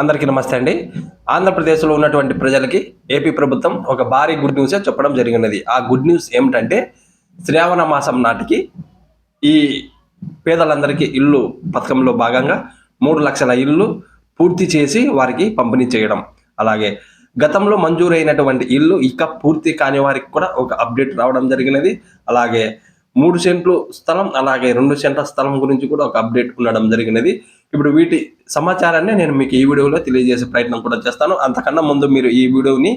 అందరికీ నమస్తే అండి. ఆంధ్రప్రదేశ్లో ఉన్నటువంటి ప్రజలకి ఏపీ ప్రభుత్వం ఒక భారీ గుడ్ న్యూసే చెప్పడం జరిగినది. ఆ గుడ్ న్యూస్ ఏమిటంటే శ్రావణ మాసం నాటికి ఈ పేదలందరికీ ఇల్లు పథకంలో భాగంగా మూడు లక్షల ఇల్లు పూర్తి చేసి వారికి పంపిణీ చేయడం. అలాగే గతంలో మంజూరైనటువంటి ఇల్లు ఇక పూర్తి కాని వారికి కూడా ఒక అప్డేట్ రావడం జరిగినది. అలాగే మూడు సెంట్లు స్థలం అలాగే రెండు సెంట్ల స్థలం గురించి కూడా ఒక అప్డేట్ ఉండడం జరిగినది. ఇప్పుడు వీటి సమాచారాన్ని నేను మీకు ఈ వీడియోలో తెలియజేసే ప్రయత్నం కూడా చేస్తాను. అంతకన్నా ముందు మీరు ఈ వీడియోని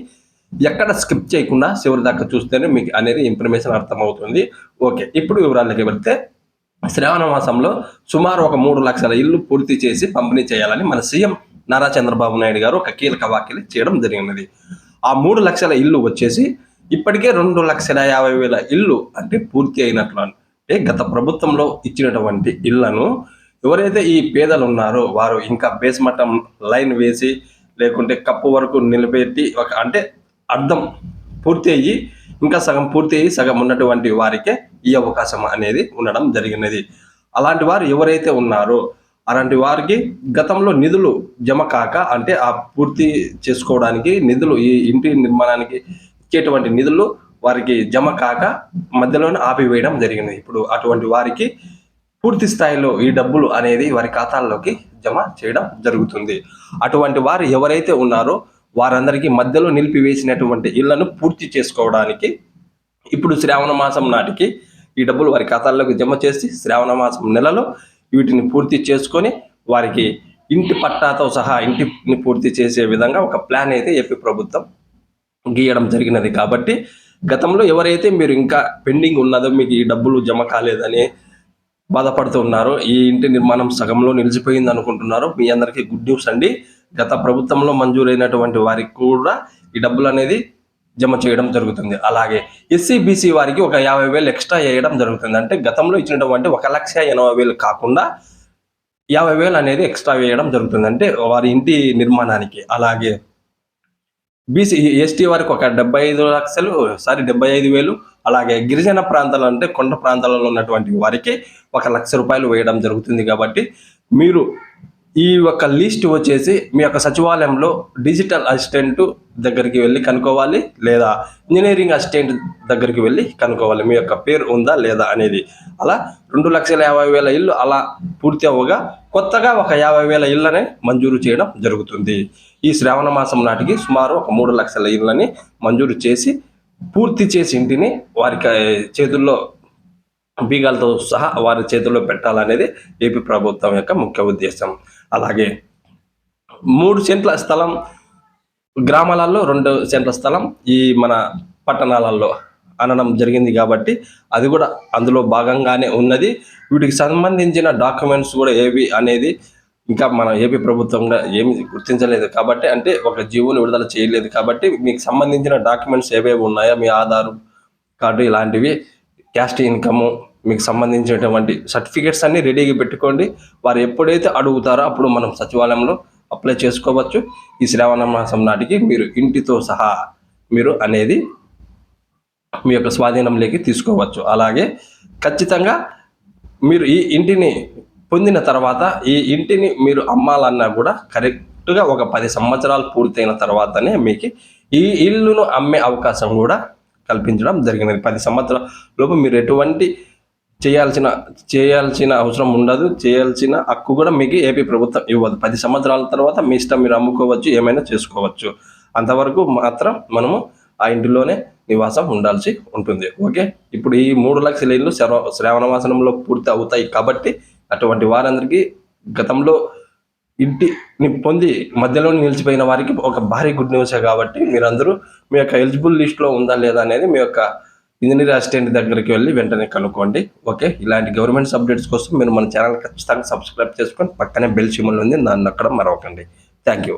ఎక్కడ స్కిప్ చేయకుండా చివరి దాకా చూస్తేనే మీకు అనేది ఇన్ఫర్మేషన్ అర్థమవుతుంది. ఓకే ఇప్పుడు వివరాలకి వెళ్తే శ్రావణ మాసంలో సుమారు ఒక మూడు లక్షల ఇల్లు పూర్తి చేసి పంపిణీ చేయాలని మన సీఎం నారా చంద్రబాబు నాయుడు గారు ఒక కీలక వ్యాఖ్యలు చేయడం జరిగినది. ఆ మూడు లక్షల ఇల్లు వచ్చేసి ఇప్పటికే రెండు లక్షల యాభై వేల ఇల్లు అంటే పూర్తి అయినట్లు అంటే గత ప్రభుత్వంలో ఇచ్చినటువంటి ఇళ్ళను ఎవరైతే ఈ పేదలు ఉన్నారో వారు ఇంకా బేస్మట్టం లైన్ వేసి లేకుంటే కప్పు వరకు నిలబెట్టి ఒక అంటే అర్థం పూర్తి అయ్యి ఇంకా సగం పూర్తి అయ్యి సగం ఉన్నటువంటి వారికే ఈ అవకాశం అనేది ఉండడం జరిగినది. అలాంటి వారు ఎవరైతే ఉన్నారో అలాంటి వారికి గతంలో నిధులు జమ కాక అంటే ఆ పూర్తి చేసుకోవడానికి నిధులు ఈ ఇంటి నిర్మాణానికి ఇచ్చేటువంటి నిధులు వారికి జమ కాక మధ్యలోనే ఆపివేయడం జరిగింది. ఇప్పుడు అటువంటి వారికి పూర్తి స్థాయిలో ఈ డబ్బులు అనేది వారి ఖాతాల్లోకి జమ చేయడం జరుగుతుంది. అటువంటి వారు ఎవరైతే ఉన్నారో వారందరికీ మధ్యలో నిలిపివేసినటువంటి ఇళ్ళను పూర్తి చేసుకోవడానికి ఇప్పుడు శ్రావణ మాసం నాటికి ఈ డబ్బులు వారి ఖాతాల్లోకి జమ చేసి శ్రావణ మాసం నెలలో వీటిని పూర్తి చేసుకొని వారికి ఇంటి పట్టాతో సహా ఇంటిని పూర్తి చేసే విధంగా ఒక ప్లాన్ అయితే ఏపీ ప్రభుత్వం గీయడం జరిగినది. కాబట్టి గతంలో ఎవరైతే మీరు ఇంకా పెండింగ్ ఉన్నదో మీకు ఈ డబ్బులు జమ కాలేదని బాధపడుతున్నారు. ఈ ఇంటి నిర్మాణం సగంలో నిలిచిపోయింది అనుకుంటున్నారు. మీ అందరికీ గుడ్ న్యూస్ అండి. గత ప్రభుత్వంలో మంజూరైనటువంటి వారికి కూడా ఈ డబ్బులు అనేది జమ చేయడం జరుగుతుంది. అలాగే ఎస్సీ బీసీ వారికి ఒక యాభై వేలు ఎక్స్ట్రా వేయడం జరుగుతుంది. అంటే గతంలో ఇచ్చినటువంటి ఒక లక్ష ఎనభై వేలు కాకుండా యాభై వేలు అనేది ఎక్స్ట్రా వేయడం జరుగుతుంది. అంటే వారి ఇంటి నిర్మాణానికి. అలాగే బీసీ ఎస్టీ వారికి ఒక డెబ్బై ఐదు లక్షలు సారీ డెబ్బై ఐదు వేలు అలాగే గిరిజన ప్రాంతాలు అంటే కొండ ప్రాంతాలలో ఉన్నటువంటి వారికి ఒక లక్ష రూపాయలు వేయడం జరుగుతుంది కాబట్టి మీరు ఈ యొక్క లిస్ట్ వచ్చేసి మీ యొక్క సచివాలయంలో డిజిటల్ అసిస్టెంట్ దగ్గరికి వెళ్ళి కనుక్కోవాలి లేదా ఇంజనీరింగ్ అసిస్టెంట్ దగ్గరికి వెళ్ళి కనుక్కోవాలి. మీ యొక్క పేరు ఉందా లేదా అనేది. అలా రెండు లక్షల యాభై వేల ఇల్లు అలా పూర్తి అవ్వగా కొత్తగా ఒక యాభై వేల ఇళ్ళనే మంజూరు చేయడం జరుగుతుంది. ఈ శ్రావణ మాసం నాటికి సుమారు ఒక మూడు లక్షల ఇళ్ళని మంజూరు చేసి పూర్తి చేసి ఇంటిని వారికి చేతుల్లో బీగాలతో సహా వారి చేతుల్లో పెట్టాలనేది ఏపీ ప్రభుత్వం యొక్క ముఖ్య ఉద్దేశం. అలాగే మూడు సెంట్ల స్థలం గ్రామాలలో రెండు సెంట్ల స్థలం ఈ మన పట్టణాలలో అనడం జరిగింది కాబట్టి అది కూడా అందులో భాగంగానే ఉన్నది. వీటికి సంబంధించిన డాక్యుమెంట్స్ కూడా ఏవి అనేది ఇంకా మన ఏపీ ప్రభుత్వంగా ఏమి గుర్తించలేదు కాబట్టి అంటే ఒక జీవోని విడుదల చేయలేదు కాబట్టి మీకు సంబంధించిన డాక్యుమెంట్స్ ఏవేవి ఉన్నాయో? మీ ఆధార్ కార్డు ఇలాంటివి క్యాస్ట్ ఇన్కము మీకు సంబంధించినటువంటి సర్టిఫికేట్స్ అన్ని రెడీగా పెట్టుకోండి. వారు ఎప్పుడైతే అడుగుతారో అప్పుడు మనం సచివాలయంలో అప్లై చేసుకోవచ్చు. ఈ శ్రావణ మాసం నాటికి మీరు ఇంటితో సహా మీరు అనేది మీ యొక్క స్వాధీనంలోకి తీసుకోవచ్చు. అలాగే ఖచ్చితంగా మీరు ఈ ఇంటిని పొందిన తర్వాత ఈ ఇంటిని మీరు అమ్మాలన్నా కూడా కరెక్ట్గా ఒక పది సంవత్సరాలు పూర్తయిన తర్వాతనే మీకు ఈ ఇల్లును అమ్మే అవకాశం కూడా కల్పించడం జరిగినది. పది సంవత్సరాల లోపు మీరు ఎటువంటి చేయాల్సిన చేయాల్సిన అవసరం ఉండదు. చేయాల్సిన హక్కు కూడా మీకు ఏపీ ప్రభుత్వం ఇవ్వదు. పది సంవత్సరాల తర్వాత మీ ఇష్టం మీరు అమ్ముకోవచ్చు ఏమైనా చేసుకోవచ్చు. అంతవరకు మాత్రం మనము ఆ ఇంటిలోనే నివాసం ఉండాల్సి ఉంటుంది. ఓకే? ఇప్పుడు ఈ మూడు లక్షల ఇల్లు శ్రవ శ్రావణ మాసంలో పూర్తి అవుతాయి కాబట్టి అటువంటి వారందరికీ గతంలో ఇంటిని పొంది మధ్యలో నిలిచిపోయిన వారికి ఒక భారీ గుడ్ న్యూసే కాబట్టి మీరందరూ మీ యొక్క ఎలిజిబుల్ లిస్ట్లో ఉందా లేదా అనేది మీ యొక్క ఇంజనీర్ అసిస్టెంట్ దగ్గరికి వెళ్ళి వెంటనే కనుక్కోండి. ఓకే? ఇలాంటి గవర్నమెంట్ అప్డేట్స్ కోసం మీరు మన ఛానల్ ఖచ్చితంగా సబ్స్క్రైబ్ చేసుకొని పక్కనే బెల్ సిమ్మల్ ఉంది. దాన్ని అక్కడ మరొకండి థ్యాంక్ యూ